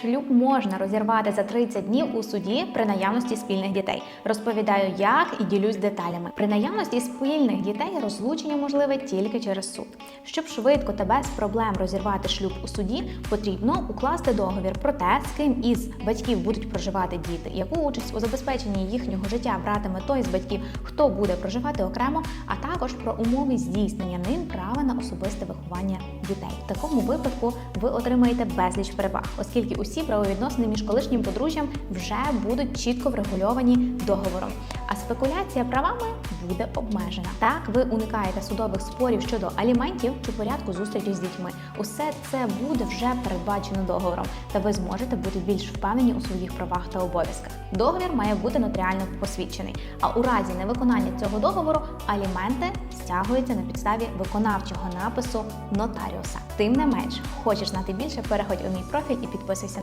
Шлюб можна розірвати за 30 днів у суді при наявності спільних дітей. Розповідаю, як і ділюсь деталями. При наявності спільних дітей розлучення можливе тільки через суд. Щоб швидко та без проблем розірвати шлюб у суді, потрібно укласти договір про те, з ким із батьків будуть проживати діти, яку участь у забезпеченні їхнього життя братиме той з батьків, хто буде проживати окремо, а також про умови здійснення ним права на особисте виховання дітей. В такому випадку ви отримаєте безліч переваг, оскільки усі правовідносини між колишнім подружжям вже будуть чітко врегульовані договором. А спекуляція правами буде обмежена. Так ви уникаєте судових спорів щодо аліментів чи порядку зустрічі з дітьми. Усе це буде вже передбачено договором, та ви зможете бути більш впевнені у своїх правах та обов'язках. Договір має бути нотаріально посвідчений. А у разі невиконання цього договору аліменти стягуються на підставі виконавчого напису нотаріуса. Тим не менш, хочеш знати більше, переходь у мій профіль і підписуйся